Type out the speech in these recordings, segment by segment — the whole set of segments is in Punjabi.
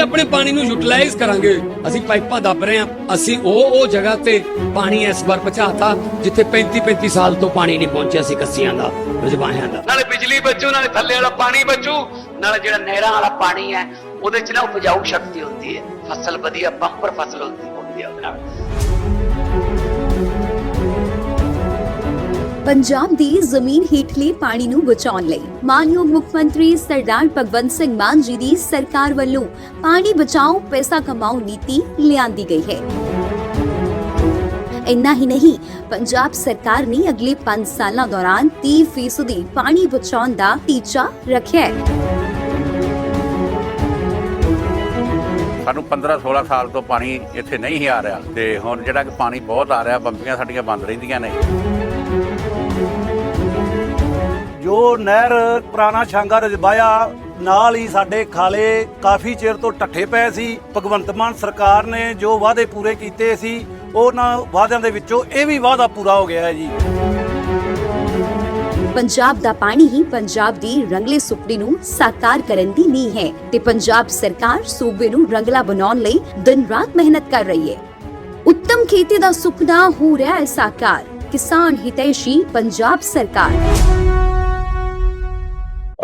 ਆਪਣੇ ਪਾਣੀ ਨੂੰ ਯੂਟਿਲਾਈਜ਼ ਕਰਾਂਗੇ। ਅਸੀਂ ਪਾਈਪਾਂ ਦੱਬ ਰਹੇ ਹਾਂ। ਅਸੀਂ ਉਹ ਉਹ ਜਗ੍ਹਾ ਤੇ ਪਾਣੀ ਇਸ ਵਾਰ ਪਹੁੰਚਾਤਾ, ਜਿੱਥੇ 35 35 ਸਾਲ ਤੋਂ ਪਾਣੀ ਨਹੀਂ ਪਹੁੰਚਿਆ ਸੀ ਕੱਸੀਆਂ ਦਾ ਰਜਵਾਹਿਆਂ ਦਾ। ਨਾਲੇ ਬਿਜਲੀ ਬਚੂ, ਨਾਲੇ ਥੱਲੇ ਵਾਲਾ ਪਾਣੀ ਬਚੂ। ਨਾਲੇ ਜਿਹੜਾ ਨਹਿਰਾਂ ਵਾਲਾ ਪਾਣੀ ਹੈ, ਉਹਦੇ ਚ ਨਾ ਉਪਜਾਊ ਸ਼ਕਤੀ ਹੁੰਦੀ ਹੈ। ਫਸਲ ਵਧੀਆ ਬੰਪਰ ਫਸਲ ਹੁੰਦੀ ਹੈ। ਉਹਦੇ ਨਾਲ ਪੰਜਾਬ ਦੀ ਜ਼ਮੀਨ ਹੇਠਲੇ ਪਾਣੀ ਨੂੰ ਬਚਾਉਣ ਲਈ ਮਾਨਯੋਗ ਮੁੱਖ ਮੰਤਰੀ ਸਰਦਾਰ ਭਗਵੰਤ ਸਿੰਘ ਮਾਨ ਜੀ ਦੀ ਸਰਕਾਰ ਵੱਲੋਂ ਪਾਣੀ ਬਚਾਓ, ਪੈਸਾ ਕਮਾਓ ਨੀਤੀ ਲਿਆਂਦੀ ਗਈ ਹੈ। ਇੰਨਾ ਹੀ ਨਹੀਂ, ਪੰਜਾਬ ਸਰਕਾਰ ਨੇ ਅਗਲੇ 5 ਸਾਲਾਂ ਦੌਰਾਨ 30% ਪਾਣੀ ਬਚਾਉਣ ਦਾ ਟੀਚਾ ਰੱਖਿਆ ਹੈ। ਸਾਨੂੰ 15 16 ਸਾਲ ਤੋਂ ਪਾਣੀ ਇੱਥੇ ਨਹੀਂ ਆ ਰਿਹਾ ਤੇ ਹੁਣ ਜਿਹੜਾ ਕਿ ਪਾਣੀ ਬਹੁਤ ਆ ਰਿਹਾ, ਬੰਬੀਆਂ ਸਾਡੀਆਂ ਬੰਦ ਰਹਿੰਦੀਆਂ ਨੇ। ਜੋ ਨਹਿਰ ਪੁਰਾਣਾ ਛਾਂਗਾ ਰਜਬਾਇਆ, ਨਾਲ ਹੀ ਸਾਡੇ ਖਾਲੇ ਕਾਫੀ ਚਿਰ ਤੋਂ ਟੱਠੇ ਪਏ ਸੀ। ਭਗਵੰਤ ਮਾਨ ਸਰਕਾਰ ਨੇ ਜੋ ਵਾਅਦੇ ਪੂਰੇ ਕੀਤੇ ਸੀ, ਉਹਨਾਂ ਵਾਅਦਿਆਂ ਦੇ ਵਿੱਚੋਂ ਇਹ ਵੀ ਵਾਅਦਾ ਪੂਰਾ ਹੋ ਗਿਆ ਹੈ ਜੀ। ਪੰਜਾਬ ਦਾ ਪਾਣੀ ਹੀ ਪੰਜਾਬ ਦੀ ਰੰਗਲੇ ਸੁਪਨੇ ਨੂੰ ਸਾਕਾਰ ਕਰਨ ਦੀ ਨੀਂਹ ਹੈ ਤੇ ਪੰਜਾਬ ਸਰਕਾਰ ਸੂਬੇ ਨੂੰ ਰੰਗਲਾ ਬਣਾਉਣ ਲਈ ਦਿਨ ਰਾਤ ਮਿਹਨਤ ਕਰ ਰਹੀ ਹੈ। ਉੱਤਮ ਖੇਤੀ ਦਾ ਸੁਪਨਾ ਹੋ ਰਿਹਾ ਹੈ ਸਾਕਾਰ। ਕਿਸਾਨ ਹਿਤੈਸ਼ੀ ਪੰਜਾਬ ਸਰਕਾਰ।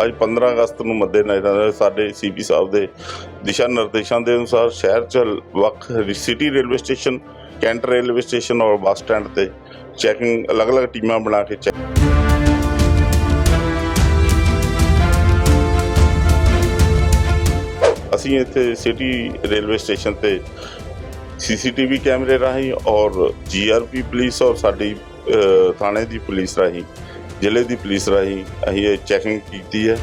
ਅੱਜ 15 ਅਗਸਤ ਨੂੰ ਮੱਦੇ ਨਜ਼ਰ ਸਾਡੇ ਸੀਪੀ ਸਾਹਿਬ ਦੇ ਦਿਸ਼ਾ ਨਿਰਦੇਸ਼ਾਂ ਦੇ ਅਨੁਸਾਰ ਸ਼ਹਿਰ ਚ ਵੱਖ city railway station, cantt railway station ਔਰ ਬੱਸ ਸਟੈਂਡ ਤੇ ਚੈਕਿੰਗ ਅਲੱਗ-ਅਲੱਗ ਟੀਮਾਂ ਬਣਾ ਕੇ ਚੈੱਕ ਅਸੀਂ ਇੱਥੇ ਸਿਟੀ ਰੇਲਵੇ ਸਟੇਸ਼ਨ ਤੇ ਸੀਸੀਟੀਵੀ ਕੈਮਰੇ ਰਾਹੀਂ ਔਰ ਜੀਆਰਪੀ ਪੁਲਿਸ ਔਰ ਸਾਡੀ ਥਾਣੇ ਦੀ ਪੁਲਿਸ ਰਾਹੀਂ ਜ਼ਿਲ੍ਹੇ ਦੀ ਪੁਲਿਸ ਰਾਹੀਂ ਅਸੀਂ ਇਹ ਚੈਕਿੰਗ ਕੀਤੀ ਹੈ।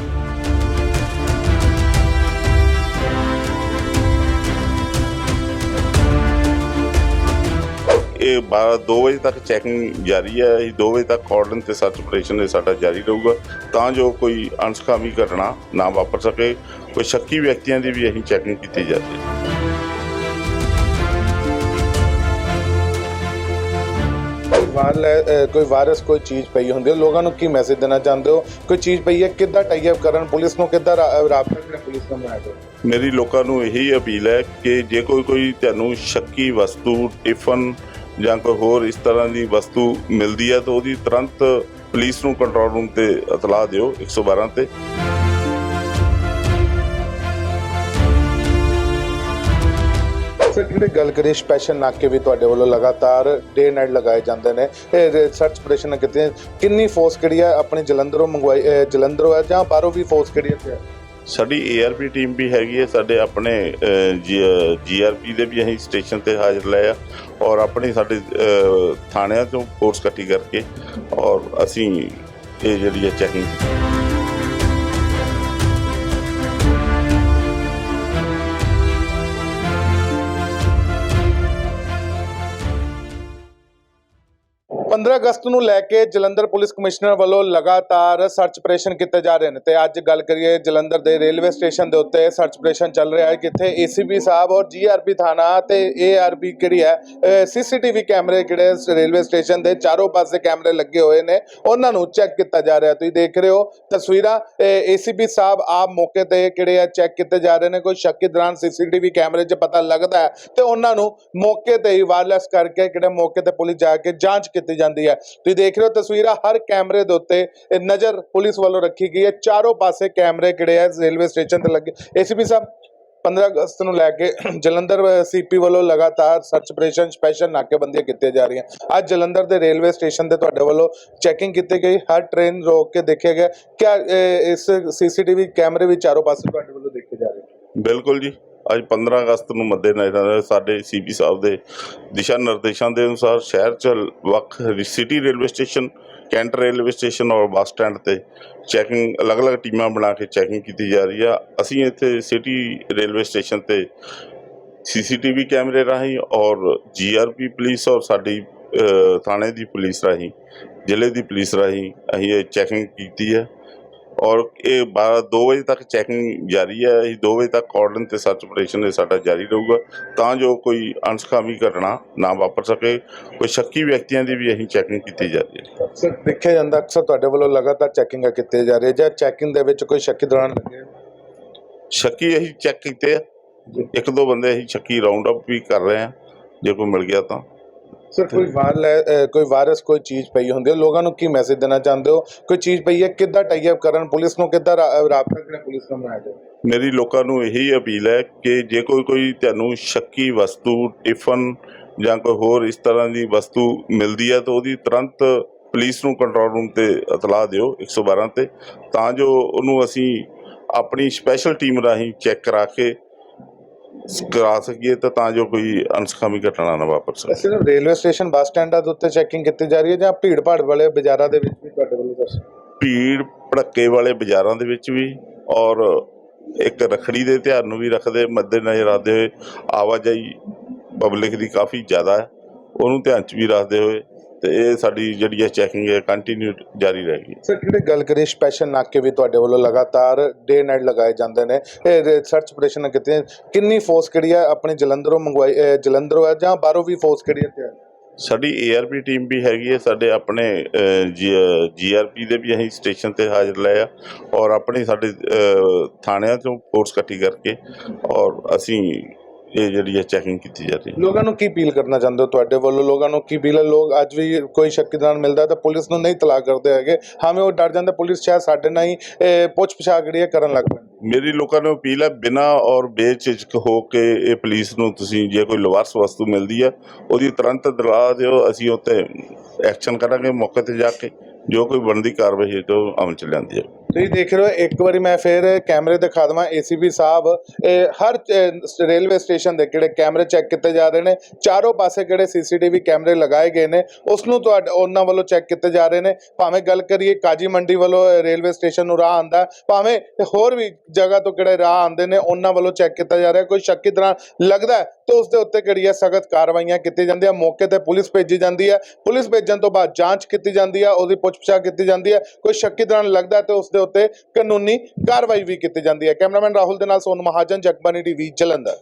ਇਹ 12 2 ਵਜੇ ਤੱਕ ਚੈਕਿੰਗ ਜਾਰੀ ਹੈ। ਅਸੀਂ 2 ਵਜੇ ਤੱਕ ਕਾਰਡਨ ਤੇ ਸਰਚ ਆਪਰੇਸ਼ਨ ਇਹ ਸਾਡਾ ਜਾਰੀ ਰਹੂਗਾ। ਤਾਂ ਜੋ ਕੋਈ ਅਣਸਖਾਮੀ ਘਟਨਾ ਨਾ ਵਾਪਰ ਸਕੇ। ਕੋਈ ਸ਼ੱਕੀ ਵਿਅਕਤੀਆਂ ਦੀ ਵੀ ਅਸੀਂ ਚੈਕਿੰਗ ਕੀਤੀ ਜਾਂਦੀ ਹੈ ਵਾਇਰਲ ਕੋਈ ਵਾਇਰਸ, ਕੋਈ ਚੀਜ਼ ਪਈ ਹੁੰਦੀ ਹੈ, ਲੋਕਾਂ ਨੂੰ ਕੀ ਮੈਸੇਜ ਦੇਣਾ ਚਾਹੁੰਦੇ ਹੋ? ਕੋਈ ਚੀਜ਼ ਪਈ ਹੈ, ਕਿੱਦਾਂ ਟਾਈ ਅਪ ਕਰਨ? ਪੁਲਿਸ ਨੂੰ ਕਿੱਦਾਂ ਰਾਬਤਾ ਕਰਨ ਪੁਲਿਸ ਨੂੰ ਬਣਾਇਆ ਮੇਰੀ ਲੋਕਾਂ ਨੂੰ ਇਹੀ ਅਪੀਲ ਹੈ ਕਿ ਜੇ ਕੋਈ ਕੋਈ ਤੁਹਾਨੂੰ ਸ਼ੱਕੀ ਵਸਤੂ ਟਿਫਨ ਜਾਂ ਕੋਈ ਹੋਰ ਇਸ ਤਰ੍ਹਾਂ ਦੀ ਵਸਤੂ ਮਿਲਦੀ ਹੈ, ਤਾਂ ਉਹਦੀ ਤੁਰੰਤ ਪੁਲਿਸ ਨੂੰ ਕੰਟਰੋਲ ਰੂਮ ਤੇ ਇਤਲਾਹ ਦਿਓ 112 ਤੇ। ਸਰ ਜਿਹੜੇ ਗੱਲ ਕਰੀਏ? ਸਪੈਸ਼ਲ ਨਾਕੇ ਵੀ ਤੁਹਾਡੇ ਵੱਲੋਂ ਲਗਾਤਾਰ ਡੇ ਨਾਈਟ ਲਗਾਏ ਜਾਂਦੇ ਨੇ। ਇਹ ਸਰਚ ਆਪਰੇਸ਼ਨ ਕਿਤੇ ਕਿੰਨੀ ਫੋਰਸ ਕਿਹੜੀ ਹੈ ਆਪਣੀ ਜਲੰਧਰੋਂ ਮੰਗਵਾਈ ਜਲੰਧਰੋਂ ਹੈ ਜਾਂ ਬਾਹਰੋਂ ਵੀ ਫੋਰਸ ਕਿਹੜੀ ਹੈ ਇੱਥੇ? ਸਾਡੀ ਏਆਰਪੀ ਟੀਮ ਵੀ ਹੈਗੀ ਹੈ, ਸਾਡੇ ਆਪਣੇ ਜੀਆਰਪੀ ਦੇ ਵੀ ਅਸੀਂ ਸਟੇਸ਼ਨ ਤੇ ਹਾਜ਼ਰ ਲਏ ਆ। ਔਰ ਆਪਣੀ ਸਾਡੇ ਥਾਣਿਆਂ ਤੋਂ ਫੋਰਸ ਇਕੱਠੀ ਕਰਕੇ, ਔਰ ਅਸੀਂ ਇਹ ਜਿਹੜੀ ਹੈ ਚੈਕਿੰਗ 15 ਅਗਸਤ ਨੂੰ ਲੈ ਕੇ ਜਲੰਧਰ ਪੁਲਿਸ ਕਮਿਸ਼ਨਰ ਵੱਲੋਂ ਲਗਾਤਾਰ ਸਰਚ ਆਪਰੇਸ਼ਨ ਕੀਤੇ ਜਾ ਰਹੇ ਨੇ ਤੇ ਅੱਜ ਗੱਲ ਕਰੀਏ ਜਲੰਧਰ ਦੇ ਰੇਲਵੇ ਸਟੇਸ਼ਨ ਦੇ ਉੱਤੇ ਸਰਚ ਆਪਰੇਸ਼ਨ ਚੱਲ ਰਿਹਾ ਹੈ ਕਿੱਥੇ ਏਸੀਪੀ ਸਾਹਿਬ ਔਰ ਜੀਆਰਪੀ ਥਾਣਾ ਤੇ ਏਆਰਪੀ ਕਿਹੜੀ ਹੈ ਸੀਸੀਟੀਵੀ ਕੈਮਰੇ ਕਿਹੜੇ ਰੇਲਵੇ ਸਟੇਸ਼ਨ ਦੇ ਚਾਰੋਂ ਪਾਸੇ ਕੈਮਰੇ ਲੱਗੇ ਹੋਏ ਨੇ, ਉਹਨਾਂ ਨੂੰ ਚੈੱਕ ਕੀਤਾ ਜਾ ਰਿਹਾ। ਤੁਸੀਂ ਦੇਖ ਰਹੇ ਹੋ ਤਸਵੀਰਾਂ ਏਸੀਪੀ ਸਾਹਿਬ ਆਪ ਮੌਕੇ ਤੇ ਕਿਹੜੇ ਆ ਚੈੱਕ ਕੀਤੇ ਜਾ ਰਹੇ ਨੇ, ਕੋਈ ਸ਼ੱਕੀ ਦੌਰਾਨ ਸੀਸੀਟੀਵੀ ਕੈਮਰੇ 'ਚ ਪਤਾ ਲੱਗਦਾ ਹੈ ਤੇ ਉਹਨਾਂ ਨੂੰ ਮੌਕੇ ਤੇ ਹੀ ਵਾਇਰਲੈਸ ਕਰਕੇ ਕਿਹੜੇ ਮੌਕੇ ਤੇ ਪੁਲਿਸ ਜਾ ਕੇ ਜਾਂਚ ਕੀਤੀ ਜਾਂਦੀ ਹੈ। ਤੁਸੀਂ ਦੇਖ ਰਹੇ ਹੋ ਤਸਵੀਰਾਂ ਹਰ ਕੈਮਰੇ ਦੇ ਉੱਤੇ ਨਜ਼ਰ ਪੁਲਿਸ ਵੱਲੋਂ ਰੱਖੀ ਗਈ ਹੈ। ਚਾਰੋਂ ਪਾਸੇ ਕੈਮਰੇ ਕਿਹੜੇ ਆ? ਰੇਲਵੇ ਸਟੇਸ਼ਨ ਤੇ ਲੱਗੇ। ਏਸੀਪੀ ਸਾਹਿਬ 15 ਅਗਸਤ ਨੂੰ ਲੈ ਕੇ ਜਲੰਧਰ ਸੀਪੀ ਵੱਲੋਂ ਲਗਾਤਾਰ ਸਰਚ ਆਪਰੇਸ਼ਨ ਸਪੈਸ਼ਲ ਨਾਕੇਬੰਦੀਆਂ ਕੀਤੀਆਂ ਜਾ ਰਹੀਆਂ। ਅੱਜ ਜਲੰਧਰ ਦੇ ਰੇਲਵੇ ਸਟੇਸ਼ਨ ਤੇ ਤੁਹਾਡੇ ਵੱਲੋਂ ਚੈਕਿੰਗ ਕੀਤੀ ਗਈ। ਹਰ ਟ੍ਰੇਨ ਰੋਕ ਕੇ ਦੇਖਿਆ ਗਿਆ। ਕਿਆ ਇਹ, ਇਸ ਸੀਸੀਟੀਵੀ ਕੈਮਰੇ ਵੀ ਚਾਰੋਂ ਪਾਸੇ ਤੁਹਾਡੇ ਵੱਲੋਂ ਦੇਖੇ ਜਾ ਰਹੇ ਬਿਲਕੁਲ ਜੀ। ਅੱਜ 15 ਅਗਸਤ ਨੂੰ ਮੱਦੇ ਨਜ਼ਰ ਸਾਡੇ ਸੀਪੀ ਸਾਹਿਬ ਦੇ ਦਿਸ਼ਾ ਨਿਰਦੇਸ਼ਾਂ ਦੇ ਅਨੁਸਾਰ ਸ਼ਹਿਰ ਚ ਵੱਖ city railway station cantt railway station ਔਰ ਬੱਸ ਸਟੈਂਡ ਤੇ ਚੈਕਿੰਗ ਅਲੱਗ-ਅਲੱਗ ਟੀਮਾਂ ਬਣਾ ਕੇ ਚੈਕਿੰਗ ਕੀਤੀ ਜਾ ਰਹੀ ਆ। ਅਸੀਂ ਇੱਥੇ ਸਿਟੀ ਰੇਲਵੇ ਸਟੇਸ਼ਨ ਤੇ ਸੀਸੀਟੀਵੀ ਕੈਮਰੇ ਰਾਹੀਂ ਔਰ ਜੀਆਰਪੀ ਪੁਲਿਸ ਔਰ ਸਾਡੀ ਥਾਣੇ ਦੀ ਪੁਲਿਸ ਰਾਹੀਂ, ਜ਼ਿਲ੍ਹੇ ਦੀ ਪੁਲਿਸ ਰਾਹੀਂ ਅਸੀਂ ਇਹ ਚੈਕਿੰਗ ਕੀਤੀ ਹੈ। ਔਰ ਇਹ 12 2 ਵਜੇ ਤੱਕ ਚੈਕਿੰਗ ਜਾਰੀ ਹੈ। ਇਹ 2 ਵਜੇ ਤੱਕ ਕਾਰਡਨ ਤੇ ਸਰਚ ਆਪਰੇਸ਼ਨ ਇਹ ਸਾਡਾ ਜਾਰੀ ਰਹੂਗਾ। ਤਾਂ ਜੋ ਕੋਈ ਅਣਸਖਾਮੀ ਘਟਨਾ ਨਾ ਵਾਪਰ ਸਕੇ ਕੋਈ ਸ਼ੱਕੀ ਵਿਅਕਤੀਆਂ ਦੀ ਵੀ ਅਸੀਂ ਚੈਕਿੰਗ ਕੀਤੀ ਜਾ ਰਹੀ ਹੈ। ਸਰ ਦੇਖਿਆ ਜਾਂਦਾ ਅਕਸਰ ਤੁਹਾਡੇ ਵੱਲੋਂ ਲਗਾਤਾਰ ਚੈਕਿੰਗਾਂ ਕੀਤੀਆਂ ਜਾ ਰਹੀਆਂ ਜਾਂ ਚੈਕਿੰਗ ਦੇ ਵਿੱਚ ਕੋਈ ਸ਼ੱਕੀ ਦੌਰਾਨ ਲੱਗੇ? ਸ਼ੱਕੀ ਅਸੀਂ ਚੈੱਕ ਕੀਤੇ ਆ। ਇੱਕ ਦੋ ਬੰਦੇ ਅਸੀਂ ਸ਼ੱਕੀ ਰਾਉਂਡ ਅਪ ਵੀ ਕਰ ਰਹੇ ਹਾਂ ਜੇ ਕੋਈ ਮਿਲ ਗਿਆ ਤਾਂ। ਸਰ ਕੋਈ ਵਾਰ ਲੈ ਅ, ਕੋਈ ਵਾਇਰਸ ਕੋਈ ਚੀਜ਼ ਪਈ ਹੁੰਦੀ ਹੈ? ਲੋਕਾਂ ਨੂੰ ਕੀ ਮੈਸੇਜ ਦੇਣਾ ਚਾਹੁੰਦੇ ਹੋ? ਕੋਈ ਚੀਜ਼ ਪਈ ਹੈ? ਕਿੱਦਾਂ ਟਾਈ ਅਪ ਕਰਨ? ਪੁਲਿਸ ਨੂੰ ਕਿੱਦਾਂ ਰਾਬਤਾ ਕਰੇ ਪੁਲਿਸ ਨਾਲ ਬਣਾਇਆ ਜਾਏ ਮੇਰੀ ਲੋਕਾਂ ਨੂੰ ਇਹੀ ਅਪੀਲ ਹੈ ਕਿ ਜੇ ਕੋਈ ਕੋਈ ਤੁਹਾਨੂੰ ਸ਼ੱਕੀ ਵਸਤੂ ਟਿਫਨ ਜਾਂ ਕੋਈ ਹੋਰ ਇਸ ਤਰ੍ਹਾਂ ਦੀ ਵਸਤੂ ਮਿਲਦੀ ਹੈ ਤਾਂ ਉਹਦੀ ਤੁਰੰਤ ਪੁਲਿਸ ਨੂੰ ਕੰਟਰੋਲ ਰੂਮ ਤੇ ਇਤਲਾਹ ਦਿਓ 112 ਤੇ। ਤਾਂ ਜੋ ਉਹਨੂੰ ਅਸੀਂ ਆਪਣੀ ਸਪੈਸ਼ਲ ਟੀਮ ਰਾਹੀਂ ਚੈੱਕ ਕਰਾ ਕੇ ਕਰਾ ਸਕੀਏ ਤਾਂ ਤਾਂ ਜੋ ਕੋਈ ਅਨਸਖਾਮੀ ਘਟਨਾ ਨਾ ਵਾਪਰ ਸਕੇ। ਸਿਰਫ ਰੇਲਵੇ ਸਟੇਸ਼ਨ ਬੱਸ ਸਟੈਂਡਾਂ ਦੇ ਉੱਤੇ ਚੈਕਿੰਗ ਕੀਤੀ ਜਾ ਰਹੀ ਹੈ ਜਾਂ ਭੀੜ ਭਾੜ ਵਾਲੇ ਬਾਜ਼ਾਰਾਂ ਦੇ ਵਿੱਚ ਵੀ ਤੁਹਾਡੇ ਵੱਲੋਂ ਦੱਸੋ ਭੀੜ ਭੜੱਕੇ ਵਾਲੇ ਬਾਜ਼ਾਰਾਂ ਦੇ ਵਿੱਚ ਵੀ ਔਰ ਇੱਕ ਰਖੜੀ ਦੇ ਤਿਉਹਾਰ ਨੂੰ ਵੀ ਰੱਖਦੇ ਮੱਦੇ ਨਜ਼ਰ ਆਉਂਦੇ ਹੋਏ। ਆਵਾਜਾਈ ਪਬਲਿਕ ਦੀ ਕਾਫੀ ਜ਼ਿਆਦਾ ਹੈ। ਉਹਨੂੰ ਧਿਆਨ 'ਚ ਵੀ ਰੱਖਦੇ ਹੋਏ ਤੇ ਇਹ ਸਾਡੀ ਜਿਹੜੀ ਹੈ ਚੈਕਿੰਗ ਹੈ ਕੰਟੀਨਿਊ ਜਾਰੀ ਰਹੇਗੀ। ਸਰ ਜਿਹੜੇ ਗੱਲ ਕਰੀਏ ਸਪੈਸ਼ਲ ਨਾਕੇ ਵੀ ਤੁਹਾਡੇ ਵੱਲੋਂ ਲਗਾਤਾਰ ਡੇ ਨਾਈਟ ਲਗਾਏ ਜਾਂਦੇ ਨੇ। ਇਹ ਸਰਚ ਆਪਰੇਸ਼ਨ ਕੀਤੇ ਕਿੰਨੀ ਫੋਰਸ ਕਿਹੜੀ ਹੈ ਆਪਣੇ ਜਲੰਧਰੋਂ ਮੰਗਵਾਈ ਜਲੰਧਰੋਂ ਹੈ ਜਾਂ ਬਾਹਰੋਂ ਵੀ ਫੋਰਸ ਕਿਹੜੀ ਹੈ ਤਿਆਰ ਸਾਡੀ ਏਆਰਪੀ ਟੀਮ ਵੀ ਹੈਗੀ ਹੈ ਸਾਡੇ ਆਪਣੇ ਜੀਆਰਪੀ ਦੇ ਵੀ ਅਸੀਂ ਸਟੇਸ਼ਨ ਤੇ ਹਾਜ਼ਰ ਲਏ ਆ ਔਰ ਆਪਣੇ ਸਾਡੇ ਥਾਣਿਆਂ ਤੋਂ ਫੋਰਸ ਇਕੱਠੀ ਕਰਕੇ ਔਰ ਅਸੀਂ ਇਹ ਜਿਹੜੀ ਹੈ ਚੈਕਿੰਗ ਕੀਤੀ ਜਾ ਰਹੀ ਹੈ। ਲੋਕਾਂ ਨੂੰ ਕੀ ਅਪੀਲ ਕਰਨਾ ਚਾਹੁੰਦੇ ਹੋ ਤੁਹਾਡੇ ਵੱਲੋਂ? ਲੋਕਾਂ ਨੂੰ ਕੀ ਅਪੀਲ ਹੈ? ਲੋਕ ਅੱਜ ਵੀ ਕੋਈ ਸ਼ੱਕੀ ਨਾਲ ਮਿਲਦਾ ਤਾਂ ਪੁਲਿਸ ਨੂੰ ਨਹੀਂ ਤਲਾਕ ਕਰਦੇ ਹੈਗੇ। ਹਮੇ ਉਹ ਡਰ ਜਾਂਦੇ ਪੁਲਿਸ ਸ਼ਾਇਦ ਸਾਡੇ ਨਾਲ ਹੀ ਪੁੱਛ ਪਛਾਣ ਜਿਹੜੀ ਹੈ ਕਰਨ ਲੱਗ ਪੈਂਦੀ ਮੇਰੀ ਲੋਕਾਂ ਨੂੰ ਅਪੀਲ ਹੈ ਬਿਨਾਂ ਔਰ ਬੇਝਿਜਕ ਹੋ ਕੇ ਇਹ ਪੁਲਿਸ ਨੂੰ ਤੁਸੀਂ ਜੇ ਕੋਈ ਲਵਾਰਸ ਵਸਤੂ ਮਿਲਦੀ ਹੈ ਉਹਦੀ ਤੁਰੰਤ ਦਲਾ ਦਿਓ ਅਸੀਂ ਉੱਤੇ ਐਕਸ਼ਨ ਕਰਾਂਗੇ ਮੌਕੇ ਤੇ ਜਾ ਕੇ। ਜੋ ਕੋਈ ਬਣਦੀ ਕਾਰਵਾਈ ਹੈ ਤਾਂ ਉਹ ਅਮਲ ਚ ਲਿਆਂਦੀ ਹੈ ਤੁਸੀਂ ਦੇਖ ਰਹੇ ਹੋ, ਇੱਕ ਵਾਰੀ ਮੈਂ ਫਿਰ ਕੈਮਰੇ ਦਿਖਾ ਦਵਾਂ ਏਸੀਪੀ ਸਾਹਿਬ, ਇਹ ਹਰ ਰੇਲਵੇ ਸਟੇਸ਼ਨ ਦੇ ਕਿਹੜੇ ਕੈਮਰੇ ਚੈੱਕ ਕੀਤੇ ਜਾ ਰਹੇ ਨੇ, ਚਾਰੋਂ ਪਾਸੇ ਕਿਹੜੇ ਸੀਸੀਟੀਵੀ ਕੈਮਰੇ ਲਗਾਏ ਗਏ ਨੇ, ਉਸ ਨੂੰ ਤੁਹਾਡੇ, ਉਹਨਾਂ ਵੱਲੋਂ ਚੈੱਕ ਕੀਤੇ ਜਾ ਰਹੇ ਨੇ, ਭਾਵੇਂ ਗੱਲ ਕਰੀਏ ਕਾਜੀ ਮੰਡੀ ਵੱਲੋਂ ਰੇਲਵੇ ਸਟੇਸ਼ਨ ਨੂੰ ਰਾਹ ਆਂਦਾ ਭਾਵੇਂ ਹੋਰ ਵੀ ਜਗ੍ਹਾ ਤੋਂ ਕਿਹੜੇ ਰਾਹ ਆਂਦੇ ਨੇ, ਉਹਨਾਂ ਵੱਲੋਂ ਚੈੱਕ ਕੀਤਾ ਜਾ ਰਿਹਾ, ਕੋਈ ਸ਼ੱਕੀ ਤਰ੍ਹਾਂ ਲੱਗਦਾ ਤਾਂ ਉਸ ਦੇ ਉੱਤੇ ਕਿਹੜੀ ਹੈ? ਸਖਤ ਕਾਰਵਾਈਆਂ ਕੀਤੀ ਜਾਂਦੀਆਂ ਮੌਕੇ ਤੇ ਪੁਲਿਸ ਭੇਜੀ ਜਾਂਦੀ ਹੈ। ਪੁਲਿਸ ਭੇਜਣ ਤੋਂ ਬਾਅਦ ਜਾਂਚ ਕੀਤੀ ਜਾਂਦੀ ਹੈ। ਉਹਦੀ ਪੁੱਛਪਛਾਣ ਕੀਤੀ ਜਾਂਦੀ ਹੈ। ਕੋਈ ਸ਼ੱਕੀ ਦੌਰਾਨ ਲੱਗਦਾ ਤੇ ਤਾਂ ਉਸ ਦੇ ਉੱਤੇ ਕਾਨੂੰਨੀ ਕਾਰਵਾਈ ਵੀ ਕੀਤੀ ਜਾਂਦੀ ਹੈ। ਕੈਮਰਾਮੈਨ ਰਾਹੁਲ ਦੇ ਨਾਲ ਸੋਨ ਮਹਾਜਨ ਜਗਬਾਨੀ ਟੀਵੀ, ਜਲੰਧਰ।